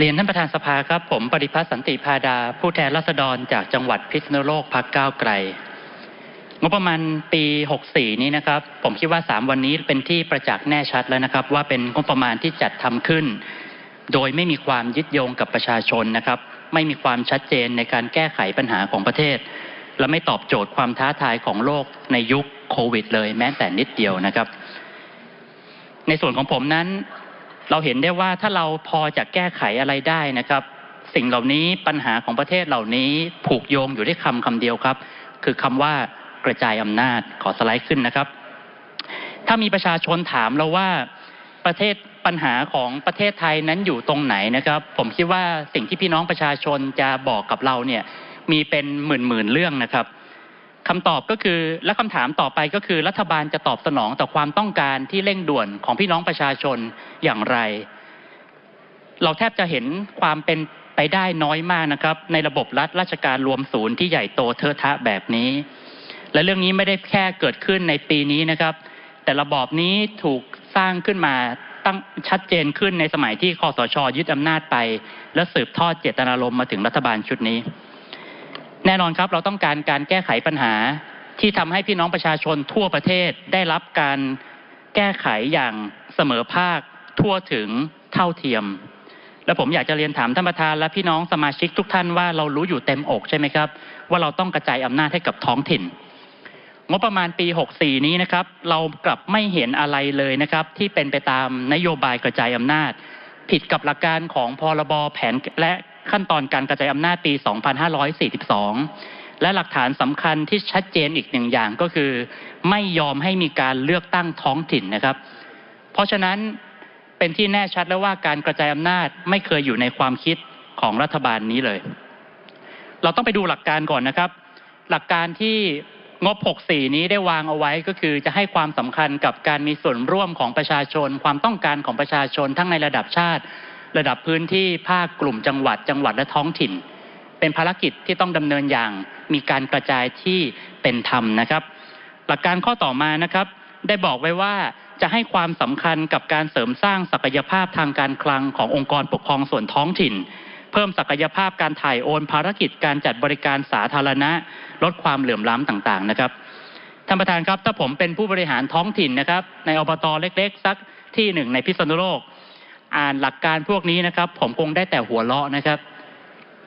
เรียนท่านประธานสภาครับ ผมปริพัฒน์สันติพาดา ผู้แทนราษฎรจากจังหวัดพิษณุโลกพักก้าวไกล งบประมาณปี 64 นี้นะครับ ผมคิดว่า 3 วันนี้เป็นที่ประจักษ์แน่ชัดแล้วนะครับ ว่าเป็นงบประมาณที่จัดทำขึ้น โดยไม่มีความยึดโยงกับประชาชนนะครับ ไม่มีความชัดเจนในการแก้ไขปัญหาของประเทศ และไม่ตอบโจทย์ความท้าทายของโลกในยุคโควิด เลยแม้แต่นิดเดียวนะครับ ในส่วนของผมนั้น เราเห็นได้ว่าถ้าเราพอจะแก้ไขอะไรได้นะครับ สิ่งเหล่านี้ปัญหาของประเทศเหล่านี้ผูกโยงอยู่ด้วยคำคำเดียวครับ คือคำว่ากระจายอำนาจขอสไลด์ขึ้นนะครับ ถ้ามีประชาชนถามเราว่าประเทศปัญหาของประเทศไทยนั้นอยู่ตรงไหนนะครับ ผมคิดว่าสิ่งที่พี่น้องประชาชนจะบอกกับเราเนี่ยมีเป็นหมื่นหมื่นๆเรื่องนะครับ คำตอบก็คือและคำถามต่อไปก็คือรัฐบาลจะตอบสนองต่อความต้องการที่เร่งด่วนของพี่น้องประชาชนอย่างไร เราแทบจะเห็นความเป็นไปได้น้อยมากนะครับ ในระบบรัฐราชการรวมศูนย์ที่ใหญ่โตเทอะทะแบบนี้ และเรื่องนี้ไม่ได้แค่เกิดขึ้นในปีนี้นะครับ แต่ระบอบนี้ถูกสร้างขึ้นมาตั้งชัดเจนขึ้นในสมัยที่คอสชยึดอำนาจไป และสืบทอดเจตนารมณ์มาถึงรัฐบาลชุดนี้ แน่นอนครับเราต้องการการแก้ไขปัญหาที่ทำให้พี่น้องประชาชนทั่วประเทศได้รับการแก้ไขอย่างเสมอภาคทั่วถึงเท่าเทียม และผมอยากจะเรียนถามท่านประธานและพี่น้องสมาชิกทุกท่านว่าเรารู้อยู่เต็มอกใช่ไหมครับ ว่าเราต้องกระจายอำนาจให้กับท้องถิ่นงบประมาณปี 64 นี้นะครับ เรากลับไม่เห็นอะไรเลยนะครับ ที่เป็นไปตามนโยบายกระจายอำนาจ ผิดกับหลักการของพรบแผนและ ขั้นตอนการกระจายอำนาจปี 2542 และหลักฐานสำคัญที่ชัดเจนอีกหนึ่งอย่างก็คือ ไม่ยอมให้มีการเลือกตั้งท้องถิ่นนะครับ เพราะฉะนั้นเป็นที่แน่ชัดแล้วว่าการกระจายอำนาจไม่เคยอยู่ในความคิดของรัฐบาลนี้เลย เราต้องไปดูหลักการก่อนนะครับ หลักการที่งบ 64 นี้ได้วางเอาไว้ก็คือจะให้ความสำคัญกับการมีส่วนร่วมของประชาชน ความต้องการของประชาชนทั้งในระดับชาติ ระดับพื้นที่ภาคกลุ่มจังหวัดจังหวัดและท้องถิ่น เป็นภารกิจที่ต้องดำเนินอย่างมีการกระจายที่เป็นธรรมนะครับ หลักการข้อต่อมานะครับ ได้บอกไว้ว่าจะให้ความสำคัญกับการเสริมสร้างศักยภาพทางการคลังขององค์กรปกครองส่วนท้องถิ่น เพิ่มศักยภาพการถ่ายโอนภารกิจการจัดบริการสาธารณะ ลดความเหลื่อมล้ำต่างๆนะครับท่านประธานครับถ้าผมเป็นผู้บริหารท้องถิ่นนะครับ ในอบตเล็ก ๆ สักที่หนึ่งในพิษณุโลก อ่านหลักการพวกนี้นะครับ ผมคงได้แต่หัวเราะนะครับ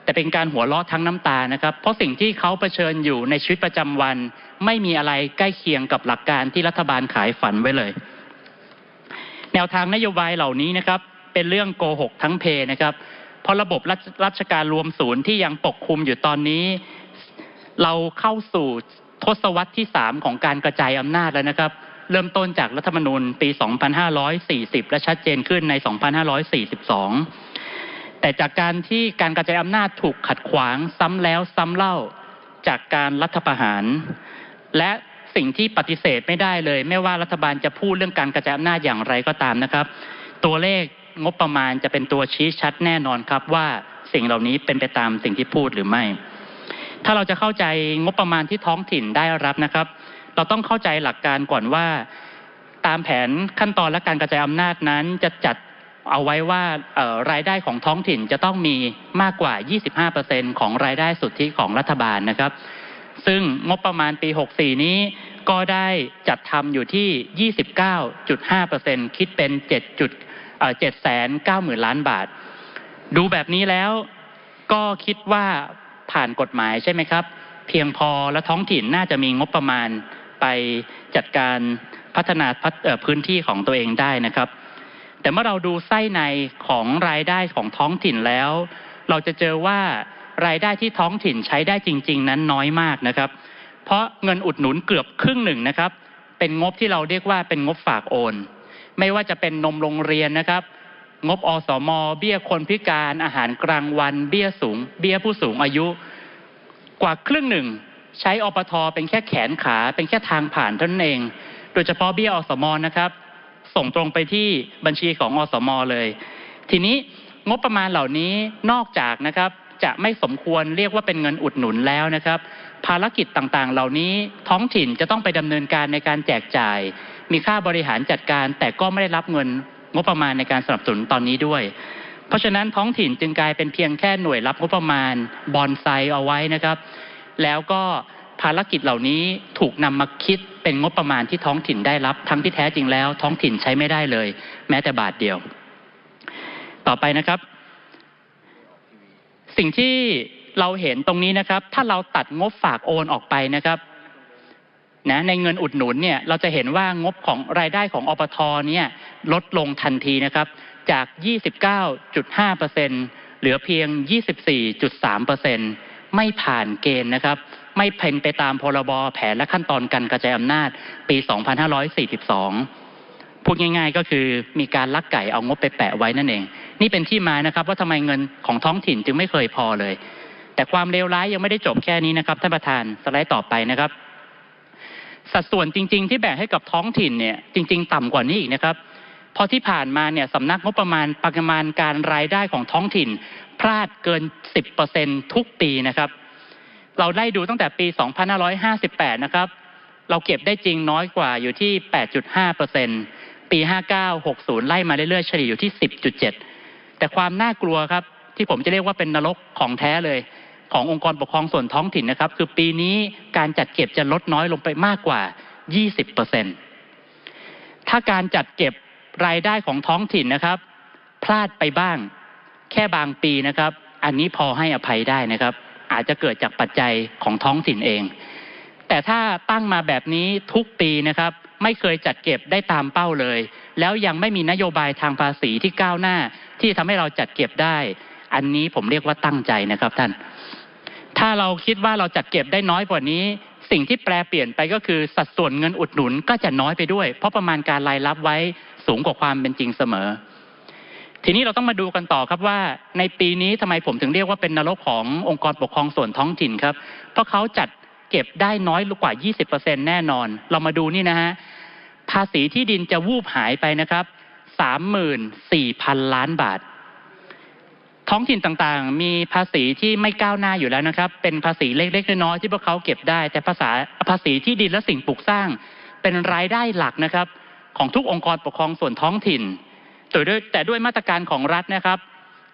แต่เป็นการหัวเราะทั้งน้ำตานะครับ เพราะสิ่งที่เขาเผชิญอยู่ในชีวิตประจำวัน ไม่มีอะไรใกล้เคียงกับหลักการที่รัฐบาลขายฝันไว้เลย แนวทางนโยบายเหล่านี้นะครับ เป็นเรื่องโกหกทั้งเพนะครับเพราะระบบรัราชการรวมศูนย์ที่ยังปกคลุมอยู่ตอนนี้ เราเข้าสู่ทศวรรษที่ 3 ของการกระจายอำนาจแล้วนะครับ เริ่มต้นจากรัฐธรรมนูญปี 2540 และชัดเจนขึ้นใน 2542 แต่จากการที่การกระจายอำนาจถูกขัดขวางซ้ำแล้วซ้ำเล่าจากการรัฐประหาร และสิ่งที่ปฏิเสธไม่ได้เลย ไม่ว่ารัฐบาลจะพูดเรื่องการกระจายอำนาจอย่างไรก็ตามนะครับ ตัวเลขงบประมาณจะเป็นตัวชี้ชัดแน่นอนครับว่าสิ่งเหล่านี้เป็นไปตามสิ่งที่พูดหรือไม่ ถ้าเราจะเข้าใจงบประมาณที่ท้องถิ่นได้รับนะครับ เราต้องเข้าใจหลักการก่อนว่า ตามแผนขั้นตอนและการกระจายอำนาจนั้นจะจัดเอาไว้ว่ารายได้ของท้องถิ่นจะต้องมีมากกว่า 25%ของรายได้สุทธิของรัฐบาลนะครับ ซึ่งงบประมาณปี 64 นี้ก็ได้จัดทำอยู่ที่ 29.5%คิดเป็น7จุดเอ่อ790,000ล้านบาท ดูแบบนี้แล้วก็คิดว่าผ่านกฎหมายใช่ไหมครับ เพียงพอและท้องถิ่นน่าจะมีงบประมาณ ไปจัดการพัฒนาพ,พื้นที่ของตัวเองได้นะครับ แต่เมื่อเราดูไส้ในของรายได้ของท้องถิ่นแล้ว เราจะเจอว่ารายได้ที่ท้องถิ่นใช้ได้จริง ๆ นั้นน้อยมากนะครับ เพราะเงินอุดหนุนเกือบครึ่งหนึ่งนะครับ เป็นงบที่เราเรียกว่าเป็นงบฝากโอน ไม่ว่าจะเป็นนมโรงเรียนนะครับงบอสม เบี้ยคนพิการอาหารกลางวัน เบี้ยสูง เบี้ยผู้สูงอายุ กว่าครึ่งหนึ่ง ใช้อปทเป็นแค่แขนขาเป็นแค่ทางผ่านเท่านั้นเอง โดยเฉพาะเบี้ยอสมนะครับ ส่งตรงไปที่บัญชีของอสมเลย ทีนี้งบประมาณเหล่านี้นอกจากนะครับจะไม่สมควรเรียกว่าเป็นเงินอุดหนุนแล้วนะครับ ภารกิจต่างๆ เหล่านี้ท้องถิ่นจะต้องไปดำเนินการในการแจกจ่าย มีค่าบริหารจัดการ แต่ก็ไม่ได้รับเงินงบประมาณในการสนับสนุนตอนนี้ด้วย เพราะฉะนั้นท้องถิ่นจึงกลายเป็นเพียงแค่หน่วยรับงบประมาณบอนไซเอาไว้นะครับ แล้วก็ภารกิจเหล่านี้ถูกนำมาคิดเป็นงบประมาณที่ท้องถิ่นได้รับ ทั้งที่แท้จริงแล้ว ท้องถิ่นใช้ไม่ได้เลย แม้แต่บาทเดียว ต่อไปนะครับ สิ่งที่เราเห็นตรงนี้นะครับ ถ้าเราตัดงบฝากโอนออกไปนะครับนะในเงินอุดหนุนเนี่ยเราจะเห็นว่างบของรายได้ของอปทเนี่ยลดลงทันทีนะครับ จาก 29.5%เหลือเพียง 24.3% ไม่ผ่านเกณฑ์นะครับ ไม่เป็นไปตามพรบแผนและขั้นตอนการกระจายอำนาจปี 2542 พูดง่าย ๆ ก็คือมีการลักไก่เอางบไปแปะไว้นั่นเอง นี่เป็นที่มานะครับ ว่าทำไมเงินของท้องถิ่นจึงไม่เคยพอเลย แต่ความเลวร้ายยังไม่ได้จบแค่นี้นะครับท่านประธานสไลด์ต่อไปนะครับ สัดส่วนจริง ๆ ที่แบ่งให้กับท้องถิ่นเนี่ยจริง ๆ ต่ำกว่านี้อีกนะครับ เพอที่ผ่านมาเนี่ยสำนักงบประมาณประมาณการรายได้ของท้องถิ่น พลาดเกิน 10%ทุกปีนะครับ เราไล่ดูตั้งแต่ปี 2558 นะครับ เราเก็บได้จริงน้อยกว่าอยู่ที่ 8.5%ปี 59 60 ไล่มาเรื่อยๆเฉลี่ยอยู่ที่ 10.7 แต่ความน่ากลัวครับที่ผมจะเรียกว่าเป็นนรกของแท้เลยขององค์กรปกครองส่วนท้องถิ่นนะครับ คือปีนี้การจัดเก็บจะลดน้อยลงไปมากกว่า 20%ถ้าการจัดเก็บ รายได้ของท้องถิ่นนะครับ พลาดไปบ้าง แค่บางปีนะครับ อันนี้พอให้อภัยได้นะครับ อาจจะเกิดจากปัจจัยของท้องถิ่นเอง แต่ถ้าตั้งมาแบบนี้ทุกปีนะครับ ไม่เคยจัดเก็บได้ตามเป้าเลย แล้วยังไม่มีนโยบายทางภาษีที่ก้าวหน้า ที่ทำให้เราจัดเก็บได้ อันนี้ผมเรียกว่าตั้งใจนะครับท่าน ถ้าเราคิดว่าเราจัดเก็บได้น้อยกว่านี้สิ่งที่แปลเปลี่ยนไปก็คือสัดส่วนเงินอุดหนุนก็จะน้อยไปด้วย เพราะประมาณการรายรับไว้ สูงกว่าความเป็นจริงเสมอ ทีนี้เราต้องมาดูกันต่อครับว่า ในปีนี้ทำไมผมถึงเรียกว่าเป็นนรกขององค์กรปกครองส่วนท้องถิ่นครับ เพราะเขาจัดเก็บได้น้อยกว่า 20%แน่นอน เรามาดูนี่นะฮะภาษีที่ดินจะวูบหายไปนะครับ 34,000 ล้านบาท ท้องถิ่นต่างๆ มีภาษีที่ไม่ก้าวหน้าอยู่แล้วนะครับ เป็นภาษีเล็กๆน้อยๆที่พวกเขาเก็บได้ แต่ภาษาภาษีที่ดินและสิ่งปลูกสร้าง เป็นรายได้หลักนะครับ ของทุกองค์กรปกครองส่วนท้องถิ่น แต่ด้วยแต่ด้วยมาตรการของรัฐนะครับ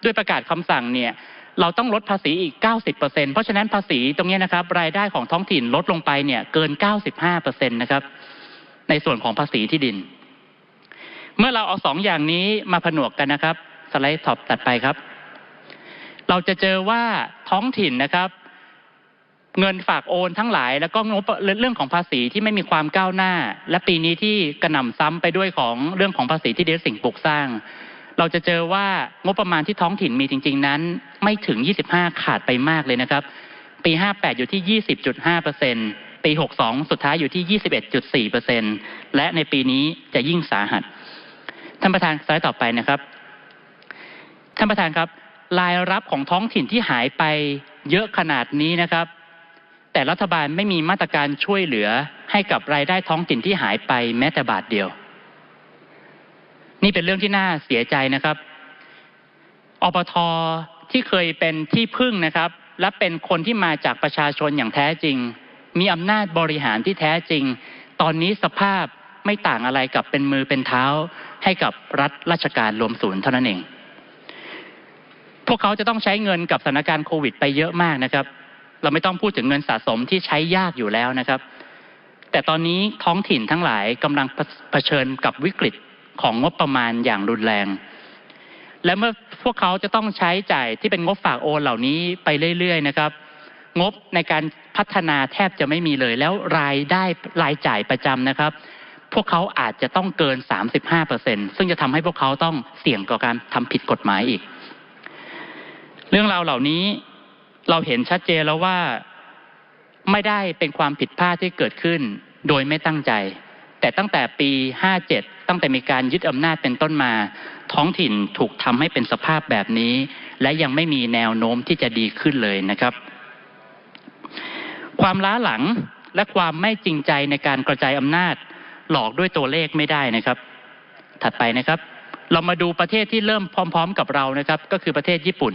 ด้วยประกาศคำสั่งเนี่ยเราต้องลดภาษีอีก 90%เพราะฉะนั้นภาษีตรงนี้นะครับรายได้ของท้องถิ่นลดลงไปเนี่ยเกิน 95%นะครับในส่วนของภาษีที่ดิน เมื่อเราเอาสองอย่างนี้มาผนวกกันนะครับ สไลด์ท็อปตัดไปครับ เราจะเจอว่าท้องถิ่นนะครับ เงินฝากโอนทั้งหลายแล้วก็งบเรื่องของภาษีที่ไม่มีความก้าวหน้า และปีนี้ที่กระหน่ำซ้ำไปด้วยของเรื่องของภาษีที่ดินสิ่งปลูกสร้าง เราจะเจอว่างบประมาณที่ท้องถิ่นมีจริง ๆ นั้น ไม่ถึง 25 ขาดไปมากเลยนะครับ ปี 58 อยู่ที่ 20.5%ปี 62 สุดท้ายอยู่ที่ 21.4%และในปีนี้จะยิ่งสาหัสท่านประธานสไลด์ต่อไปนะครับท่านประธานครับรายรับของท้องถิ่นที่หายไปเยอะขนาดนี้นะครับ แต่รัฐบาลไม่มีมาตรการช่วยเหลือให้กับรายได้ท้องถิ่นที่หายไปแม้แต่บาทเดียว นี่เป็นเรื่องที่น่าเสียใจนะครับอปทที่เคยเป็นที่พึ่งนะครับ และเป็นคนที่มาจากประชาชนอย่างแท้จริง มีอำนาจบริหารที่แท้จริง ตอนนี้สภาพไม่ต่างอะไรกับเป็นมือเป็นเท้า ให้กับรัฐราชการรวมศูนย์เท่านั้นเอง พวกเขาจะต้องใช้เงินกับสถานการณ์โควิดไปเยอะมากนะครับ เราไม่ต้องพูดถึงเงินสะสมที่ใช้ยากอยู่แล้วนะครับ แต่ตอนนี้ท้องถิ่นทั้งหลายกำลังเผชิญกับวิกฤตของงบประมาณอย่างรุนแรง และเมื่อพวกเขาจะต้องใช้จ่ายที่เป็นงบฝากโอนเหล่านี้ไปเรื่อยๆนะครับ งบในการพัฒนาแทบจะไม่มีเลย แล้วรายได้รายจ่ายประจำนะครับ พวกเขาอาจจะต้องเกิน 35%ซึ่งจะทำให้พวกเขาต้องเสี่ยงต่อการทำผิดกฎหมายอีก เรื่องราวเหล่านี้ เราเห็นชัดเจนแล้วว่าไม่ได้เป็นความผิดพลาดที่เกิดขึ้น โดยไม่ตั้งใจ แต่ตั้งแต่ปี 57 ตั้งแต่มีการยึดอำนาจเป็นต้นมา ท้องถิ่นถูกทำให้เป็นสภาพแบบนี้ และยังไม่มีแนวโน้มที่จะดีขึ้นเลยนะครับ ความล้าหลังและความไม่จริงใจในการกระจายอำนาจ หลอกด้วยตัวเลขไม่ได้นะครับ ถัดไปนะครับ เรามาดูประเทศที่เริ่มพร้อม ๆ กับเรานะครับ ก็คือประเทศญี่ปุ่น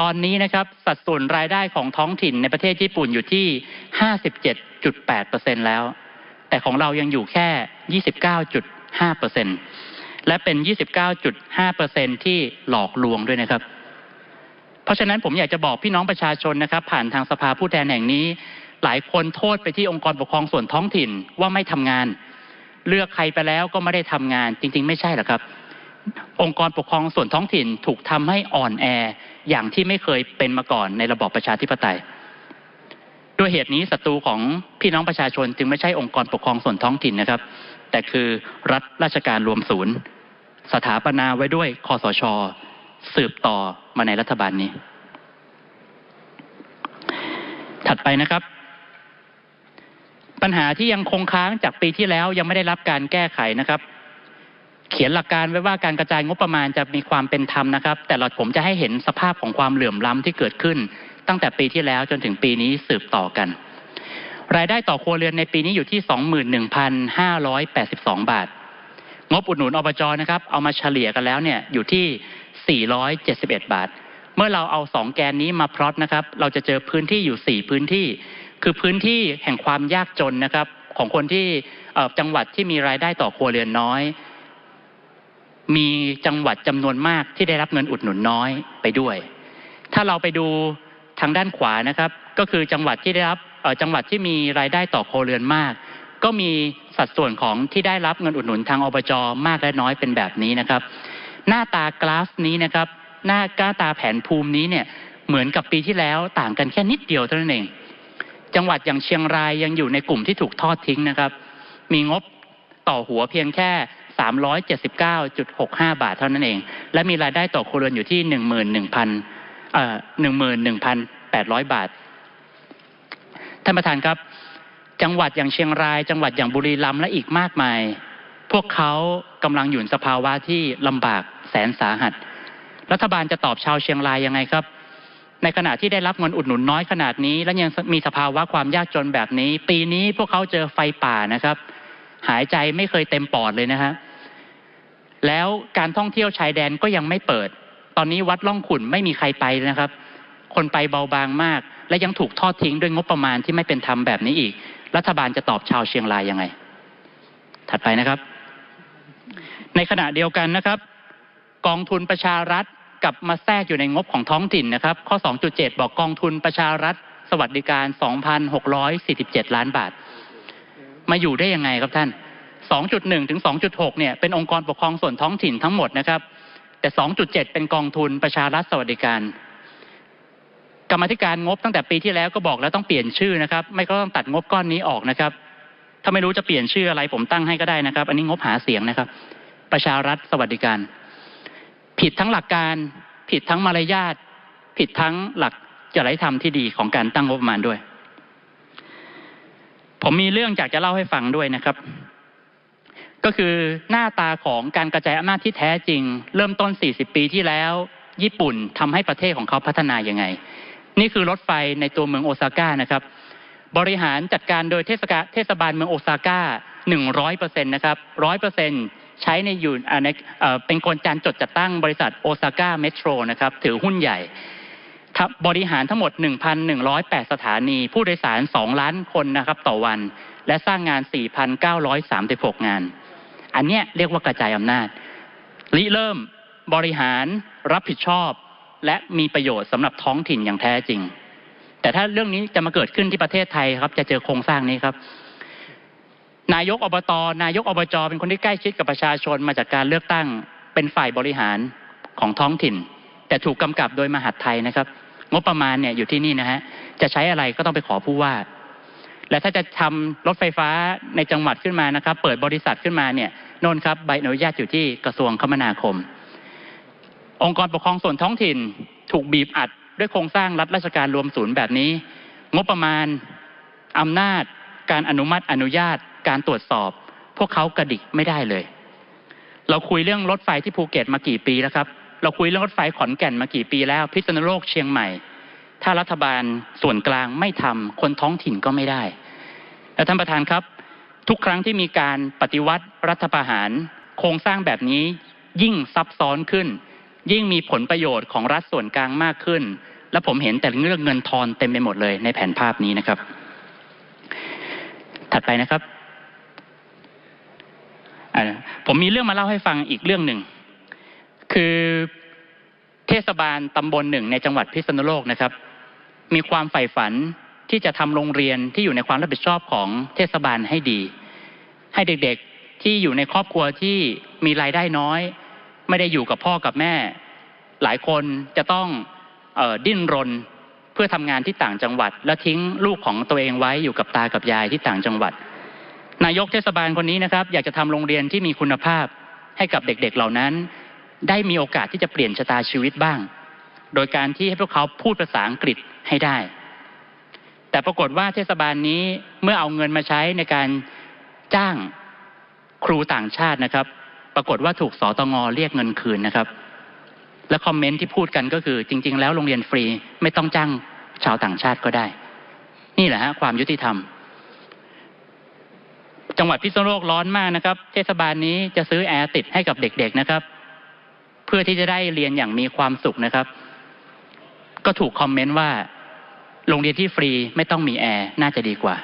ตอนนี้นะครับสัดส่วนรายได้ของท้องถิ่นในประเทศญี่ปุ่นอยู่ที่ 57.8%แล้ว แต่ของเรายังอยู่แค่ 29.5%และเป็น 29.5%ที่หลอกลวงด้วยนะครับ เพราะฉะนั้นผมอยากจะบอกพี่น้องประชาชนนะครับ ผ่านทางสภาผู้แทนแห่งนี้ หลายคนโทษไปที่องค์กรปกครองส่วนท้องถิ่นว่าไม่ทำงาน เลือกใครไปแล้วก็ไม่ได้ทำงานจริง ๆ ไม่ใช่หรอกครับ องค์กรปกครองส่วนท้องถิ่นถูกทำให้อ่อนแออย่างที่ไม่เคยเป็นมาก่อนในระบอบประชาธิปไตย ด้วยเหตุนี้ศัตรูของพี่น้องประชาชนจึงไม่ใช่องค์กรปกครองส่วนท้องถิ่นนะครับ แต่คือรัฐราชการรวมศูนย์ สถาปนาไว้ด้วยคอสช สืบต่อมาในรัฐบาลนี้ ถัดไปนะครับ ปัญหาที่ยังคงค้างจากปีที่แล้วยังไม่ได้รับการแก้ไขนะครับ หลักการไว้ว่าการกระจายงบประมาณจะมีความเป็นธรรมนะครับ แต่เราผมจะให้เห็นสภาพของความเหลื่อมล้ำที่เกิดขึ้น ตั้งแต่ปีที่แล้วจนถึงปีนี้สืบต่อกัน รายได้ต่อครัวเรือนในปีนี้อยู่ที่ 21,582 บาท งบอุดหนุนอบจนะครับ เอามาเฉลี่ยกันแล้วเนี่ยอยู่ที่ 471 บาท เมื่อเราเอา2แกนนี้มาพลอตนะครับ เราจะเจอพื้นที่อยู่ 4 พื้นที่ คือพื้นที่แห่งความยากจนนะครับของคนที่จังหวัดที่มีรายได้ต่อครัวเรือนน้อย มีจังหวัดจำนวนมากที่ได้รับเงินอุดหนุนน้อยไปด้วย ถ้าเราไปดูทางด้านขวานะครับ ก็คือจังหวัดที่ได้รับจังหวัดที่มีรายได้ต่อโครเรือนมาก ก็มีสัดส่วนของที่ได้รับเงินอุดหนุนทางอบจมากและน้อยเป็นแบบนี้นะครับ หน้าตากราฟนี้นะครับ หน้าก้าตาแผนภูมินี้เนี่ยเหมือนกับปีที่แล้วต่างกันแค่นิดเดียวเท่านั้นเอง จังหวัดอย่างเชียงรายยังอยู่ในกลุ่มที่ถูกทอดทิ้งนะครับ มีงบต่อหัวเพียงแค่ 379.65 บาทเท่านั้นเอง และมีรายได้ต่อครัวเรือนอยู่ที่ 11,000เอ่อ11,800 บาท ท่านประธานครับ จังหวัดอย่างเชียงราย จังหวัดอย่างบุรีรัมย์และอีกมากมาย พวกเขากำลังอยู่ในสภาวะที่ลำบากแสนสาหัส รัฐบาลจะตอบชาวเชียงรายยังไงครับในขณะที่ได้รับเงินอุดหนุนน้อยขนาดนี้ และยังมีสภาวะความยากจนแบบนี้ ปีนี้พวกเขาเจอไฟป่านะครับ หายใจไม่เคยเต็มปอดเลยนะฮะ แล้วการท่องเที่ยวชายแดนก็ยังไม่เปิด ตอนนี้วัดล่องขุนไม่มีใครไปนะครับ คนไปเบาบางมาก และยังถูกทอดทิ้งด้วยงบประมาณที่ไม่เป็นธรรมแบบนี้อีก รัฐบาลจะตอบชาวเชียงรายยังไง ถัดไปนะครับ ในขณะเดียวกันนะครับ กองทุนประชารัฐกลับมาแทรกอยู่ในงบของท้องถิ่นนะครับ ข้อ 2.7 บอกกองทุนประชารัฐ สวัสดิการ 2,647 ล้านบาท มาอยู่ได้ยังไงครับท่าน 2.1 ถึง 2.6 เนี่ยเป็นองค์กรปกครองส่วนท้องถิ่นทั้งหมดนะครับ แต่ 2.7 เป็นกองทุนประชารัฐสวัสดิการ กรรมธิการงบตั้งแต่ปีที่แล้วก็บอกแล้วต้องเปลี่ยนชื่อนะครับ ไม่ก็ต้องตัดงบก้อนนี้ออกนะครับ ถ้าไม่รู้จะเปลี่ยนชื่ออะไรผมตั้งให้ก็ได้นะครับ อันนี้งบหาเสียงนะครับ ประชารัฐสวัสดิการ ผิดทั้งหลักการ ผิดทั้งมารยาทผิดทั้งหลักจริยธรรมที่ดีของการตั้งงบประมาณด้วย ผมมีเรื่องอยากจะเล่าให้ฟังด้วยนะครับ ก็คือหน้าตาของการกระจายอำนาจที่แท้จริง เริ่มต้น 40 ปีที่แล้ว ญี่ปุ่นทำให้ประเทศของเขาพัฒนายังไง นี่คือรถไฟในตัวเมืองโอซาก้านะครับ บริหารจัดการโดยเทศกาเทศบาลเมืองโอซาก้า 100%นะครับ100%ใช้ในอยู่ในเป็นคนจานจดจัดตั้งบริษัทโอซาก้าเมโทรนะครับ ถือหุ้นใหญ่บริหารทั้งหมด 1,108 สถานี ผู้โดยสาร 2 ล้านคนนะครับต่อวัน และสร้างงาน 4,936 งาน อันเนี้ยเรียกว่ากระจายอำนาจริเริ่มบริหารรับผิดชอบ และมีประโยชน์สำหรับท้องถิ่นอย่างแท้จริง แต่ถ้าเรื่องนี้จะมาเกิดขึ้นที่ประเทศไทยครับ จะเจอโครงสร้างนี้ครับ นายกอบตนายกอบจเป็นคนที่ใกล้ชิดกับประชาชนมาจากการเลือกตั้งเป็นฝ่ายบริหารของท้องถิ่น แต่ถูกกำกับโดยมหาดไทยนะครับ งบประมาณเนี่ยอยู่ที่นี่นะฮะจะใช้อะไรก็ต้องไปขอผู้ว่า และถ้าจะทำรถไฟฟ้าในจังหวัดขึ้นมานะครับ เปิดบริษัทขึ้นมาเนี่ยโน่นครับใบอนุญาตอยู่ที่กระทรวงคมนาคม องค์กรปกครองส่วนท้องถิ่นถูกบีบอัดด้วยโครงสร้างรัฐราชการรวมศูนย์แบบนี้ งบประมาณอำนาจ การอนุมัติอนุญาตการตรวจสอบ พวกเขากระดิกไม่ได้เลย เราคุยเรื่องรถไฟที่ภูเก็ตมากี่ปีแล้วครับ เราคุยเรื่องรถไฟขอนแก่นมากี่ปีแล้ว พิษณุโลกเชียงใหม่ ถ้ารัฐบาลส่วนกลางไม่ทำคนท้องถิ่นก็ไม่ได้ และท่านประธานครับ ทุกครั้งที่มีการปฏิวัติรัฐประหาร โครงสร้างแบบนี้ยิ่งซับซ้อนขึ้น ยิ่งมีผลประโยชน์ของรัฐส่วนกลางมากขึ้น และผมเห็นแต่เรื่องเงินทอนเต็มไปหมดเลยในแผนภาพนี้นะครับ ถัดไปนะครับผมมีเรื่องมาเล่าให้ฟังอีกเรื่องหนึ่ง คือ เทศบาลตำบลหนึ่งในจังหวัดพิษณุโลกนะครับ มีความใฝ่ฝันที่จะทำโรงเรียนที่อยู่ในความรับผิดชอบของเทศบาลให้ดี ให้เด็กๆที่อยู่ในครอบครัวที่มีรายได้น้อย ไม่ได้อยู่กับพ่อกับแม่ หลายคนจะต้องออดิ้นรนเพื่อทำงานที่ต่างจังหวัด และทิ้งลูกของตัวเองไว้อยู่กับตากับยายที่ต่างจังหวัด นายกเทศบาลคนนี้นะครับ อยากจะทำโรงเรียนที่มีคุณภาพให้กับเด็กๆเหล่านั้น ได้มีโอกาสที่จะเปลี่ยนชะตาชีวิตบ้าง โดยการที่ให้พวกเขาพูดภาษาอังกฤษให้ได้ แต่ปรากฏว่าเทศบาลนี้เมื่อเอาเงินมาใช้ในการจ้างครูต่างชาตินะครับ ปรากฏว่าถูกสตงเรียกเงินคืนนะครับ และคอมเมนต์ที่พูดกันก็คือ จริง ๆ แล้วโรงเรียนฟรีไม่ต้องจ้างชาวต่างชาติก็ได้ นี่แหละฮะความยุติธรรม จังหวัดพิษณุโลกร้อนมากนะครับ เทศบาลนี้จะซื้อแอร์ติดให้กับเด็ก ๆ นะครับ เพื่อที่จะได้เรียนอย่างมีความสุขนะครับ ก็ถูกคอมเมนต์ว่า โรงเรียนที่ฟรีไม่ต้องมีแอร์น่าจะดีกว่า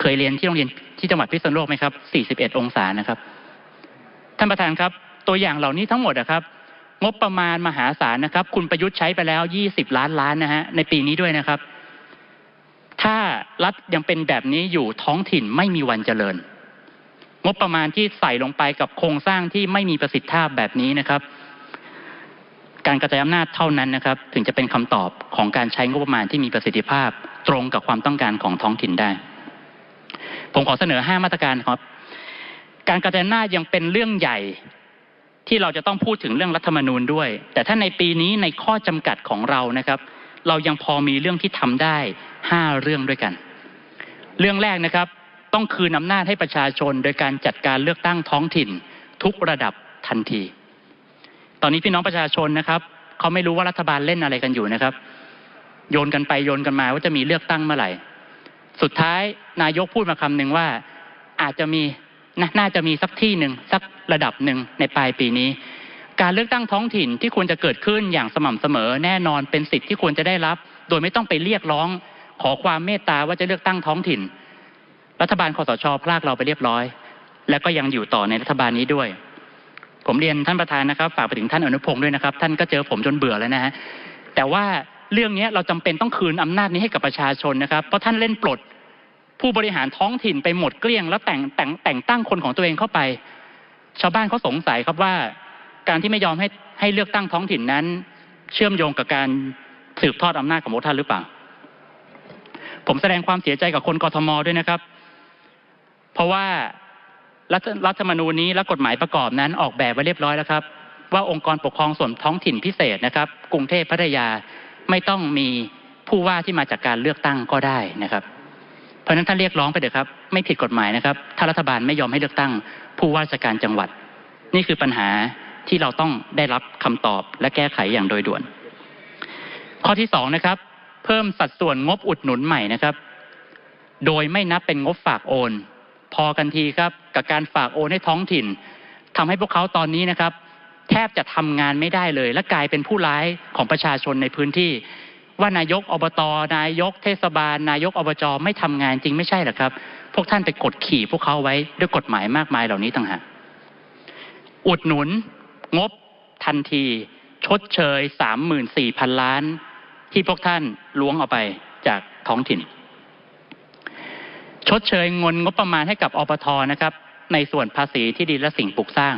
เคยเรียนที่โรงเรียนที่จังหวัดพิษณุโลกไหมครับ 41 องศานะครับ ท่านประธานครับ ตัวอย่างเหล่านี้ทั้งหมดนะครับ งบประมาณมหาศาลนะครับ คุณประยุทธ์ใช้ไปแล้ว 20 ล้านล้านนะฮะในปีนี้ด้วยนะครับ ถ้ารัฐยังเป็นแบบนี้อยู่ท้องถิ่นไม่มีวันเจริญ งบประมาณที่ใส่ลงไปกับโครงสร้างที่ไม่มีประสิทธิภาพแบบนี้นะครับ การกระจายอำนาจเท่านั้นนะครับ ถึงจะเป็นคำตอบของการใช้งบประมาณที่มีประสิทธิภาพ ตรงกับความต้องการของท้องถิ่นได้ ผมขอเสนอ 5 มาตรการครับ การกระจายอำนาจยังเป็นเรื่องใหญ่ที่เราจะต้องพูดถึงเรื่องรัฐธรรมนูญด้วย แต่ถ้าในปีนี้ในข้อจำกัดของเรานะครับ เรายังพอมีเรื่องที่ทำได้ 5 เรื่องด้วยกัน เรื่องแรกนะครับ ต้องคืนอำนาจให้ประชาชน โดยการจัดการเลือกตั้งท้องถิ่น ทุกระดับทันที ตอนนี้พี่น้องประชาชนนะครับเขาไม่รู้ว่ารัฐบาลเล่นอะไรกันอยู่นะครับ โยนกันไปโยนกันมาว่าจะมีเลือกตั้งเมื่อไหร่ สุดท้ายนายกพูดมาคำหนึ่งว่าอาจจะมีนน่าจะมีสักที่หนึ่งสักระดับหนึ่งในปลายปีนี้ การเลือกตั้งท้องถิ่นที่ควรจะเกิดขึ้นอย่างสม่ำเสมอ แน่นอนเป็นสิทธิ์ที่ควรจะได้รับ โดยไม่ต้องไปเรียกร้อง ขอความเมตตาว่าจะเลือกตั้งท้องถิ่น รัฐบาลคอสชพลากเราไปเรียบร้อย และก็ยังอยู่ต่อในรัฐบาลนี้ด้วย ผมเรียนท่านประธานนะครับฝากไปถึงท่านอนุพงศ์ด้วยนะครับ ท่านก็เจอผมจนเบื่อแล้วนะฮะแต่ว่าเรื่องนี้เราจำเป็นต้องคืนอำนาจนี้ให้กับประชาชนนะครับเพราะท่านเล่นปลดผู้บริหารท้องถิ่นไปหมดเกลี้ยง แล้วแต่งแต่งแต่งตั้งคนของตัวเองเข้าไป ชาวบ้านเขาสงสัยครับว่า การที่ไม่ยอมให้ให้เลือกตั้งท้องถิ่นนั้น เชื่อมโยงกับการสืบทอดอำนาจของพวกท่านหรือเปล่า ผมแสดงความเสียใจกับคนกทมด้วยนะครับ เพราะว่ารัฐธรรมนูญนี้และกฎหมายประกอบนั้นออกแบบไว้เรียบร้อยแล้วครับว่าองค์กรปกครองส่วนท้องถิ่นพิเศษนะครับ กรุงเทพพัทยาไม่ต้องมีผู้ว่าที่มาจากการเลือกตั้งก็ได้นะครับ เพราะฉะนั้นท่านเรียกร้องไปเถอะครับ ไม่ผิดกฎหมายนะครับ ถ้ารัฐบาลไม่ยอมให้เลือกตั้ง ผู้ว่าราชการจังหวัด นี่คือปัญหาที่เราต้องได้รับคำตอบและแก้ไขอย่างโดยด่วน ข้อที่สองนะครับ เพิ่มสัดส่วนงบอุดหนุนใหม่นะครับ โดยไม่นับเป็นงบฝากโอน พอกันทีครับกับการฝากโอนให้ท้องถิ่นทำให้พวกเขาตอนนี้นะครับ แทบจะทำงานไม่ได้เลย และกลายเป็นผู้ร้ายของประชาชนในพื้นที่ ว่านายกอบตนายกเทศบาล นายกอบจไม่ทำงานจริงไม่ใช่หรอครับ พวกท่านไปกดขี่พวกเขาไว้ด้วยกฎหมายมากมายเหล่านี้ต่างหากอุดหนุน งบทันที ชดเชย 34,000 ล้าน ที่พวกท่านล้วงเอาไปจากท้องถิ่น ชดเชยเงินงบประมาณให้กับอปทนะครับ ในส่วนภาษีที่ดินและสิ่งปลูกสร้าง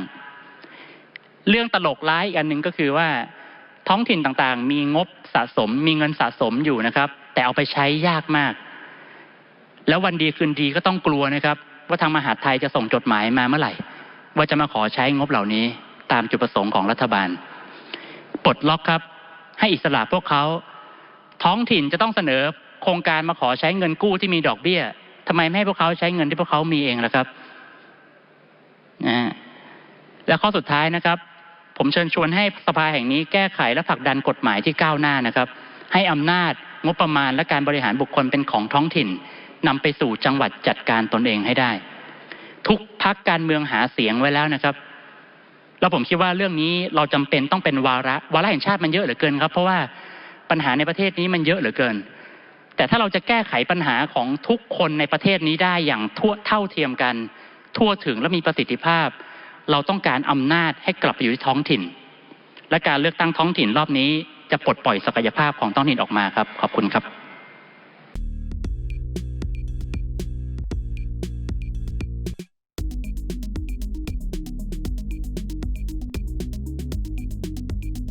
เรื่องตลกร้ายอีกอันหนึ่งก็คือว่าท้องถิ่นต่างๆ มีงบสะสม มีเงินสะสมอยู่นะครับ แต่เอาไปใช้ยากมาก แล้ววันดีคืนดีก็ต้องกลัวนะครับ ว่าทางมหาดไทยจะส่งจดหมายมาเมื่อไหร่ ว่าจะมาขอใช้งบเหล่านี้ ตามจุดประสงค์ของรัฐบาลปลดล็อกครับ ให้อิสระพวกเขา ท้องถิ่นจะต้องเสนอโครงการมาขอใช้เงินกู้ที่มีดอกเบี้ย ทำไมไม่ให้พวกเขาใช้เงินที่พวกเขามีเองล่ะครับนะฮะและข้อสุดท้ายนะครับ ผมเชิญชวนให้สภาแห่งนี้แก้ไขและผลักดันกฎหมายที่ก้าวหน้านะครับ ให้อำนาจงบประมาณและการบริหารบุคคลเป็นของท้องถิ่นนำไปสู่จังหวัดจัดการตนเองให้ได้ ทุกพักการเมืองหาเสียงไว้แล้วนะครับแล้วผมคิดว่าเรื่องนี้เราจำเป็นต้องเป็นวาระวาระแห่งชาติมันเยอะเหลือเกินครับ เพราะว่าปัญหาในประเทศนี้มันเยอะเหลือเกิน แต่ถ้าเราจะแก้ไขปัญหาของทุกคนในประเทศนี้ได้อย่างทั่วเท่าเทียมกันทั่วถึงและมีประสิทธิภาพ เราต้องการอำนาจให้กลับไปอยู่ที่ท้องถิ่น และการเลือกตั้งท้องถิ่นรอบนี้จะปลดปล่อยศักยภาพของท้องถิ่นออกมาครับ ขอบคุณครับ